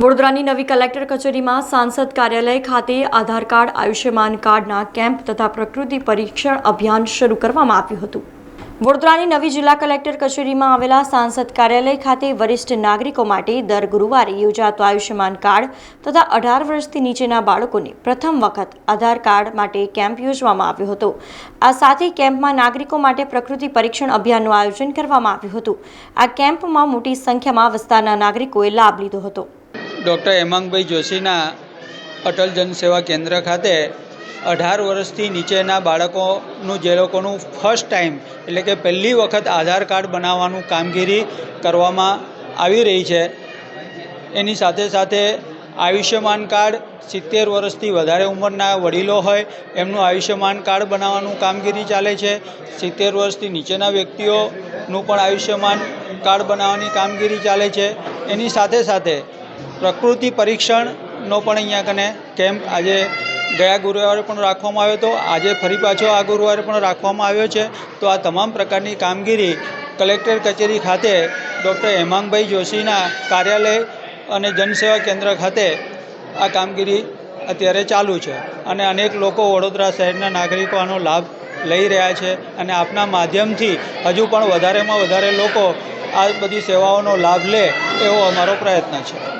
વડોદરાની નવી કલેક્ટર કચેરીમાં સાંસદ કાર્યાલય ખાતે આધાર કાર્ડ, આયુષ્યમાન કાર્ડના કેમ્પ તથા પ્રકૃતિ પરીક્ષણ અભિયાન શરૂ કરવામાં આવ્યું હતું. વડોદરાની નવી જિલ્લા કલેક્ટર કચેરીમાં આવેલા સાંસદ કાર્યાલય ખાતે વરિષ્ઠ નાગરિકો માટે દર ગુરુવારે યોજાતો આયુષ્યમાન કાર્ડ તથા અઢાર વર્ષથી નીચેના બાળકોને પ્રથમ વખત આધાર કાર્ડ માટે કેમ્પ યોજવામાં આવ્યો હતો. આ સાથે કેમ્પમાં નાગરિકો માટે પ્રકૃતિ પરીક્ષણ અભિયાનનું આયોજન કરવામાં આવ્યું હતું. આ કેમ્પમાં મોટી સંખ્યામાં વિસ્તારના નાગરિકોએ લાભ લીધો હતો. ડૉક્ટર હેમાંગભાઈ જોશીના અટલ જનસેવા કેન્દ્ર ખાતે અઢાર વર્ષથી નીચેના બાળકોનું, જે લોકોનું ફર્સ્ટ ટાઈમ એટલે કે પહેલી વખત આધાર કાર્ડ બનાવવાનું કામગીરી કરવામાં આવી રહી છે. એની સાથે સાથે આયુષ્યમાન કાર્ડ સિત્તેર વર્ષથી વધારે ઉંમરના વડીલો હોય, એમનું આયુષ્યમાન કાર્ડ બનાવવાનું કામગીરી ચાલે છે. સિત્તેર વર્ષથી નીચેના વ્યક્તિઓનું પણ આયુષ્યમાન કાર્ડ બનાવવાની કામગીરી ચાલે છે. એની સાથે સાથે પ્રકૃતિ પરીક્ષણનો પણ અહીંયા કને કેમ્પ આજે ગયા ગુરુવારે પણ રાખવામાં આવ્યો હતો. આજે ફરી પાછો આ ગુરુવારે પણ રાખવામાં આવ્યો છે. તો આ તમામ પ્રકારની કામગીરી કલેક્ટર કચેરી ખાતે ડૉક્ટર હેમાંગભાઈ જોશીના કાર્યાલય અને જનસેવા કેન્દ્ર ખાતે આ કામગીરી અત્યારે ચાલુ છે અને અનેક લોકો વડોદરા શહેરના નાગરિકો આનો લાભ લઈ રહ્યા છે અને આપના માધ્યમથી હજુ પણ વધારેમાં વધારે લોકો આ બધી સેવાઓનો લાભ લે એવો અમારો પ્રયત્ન છે.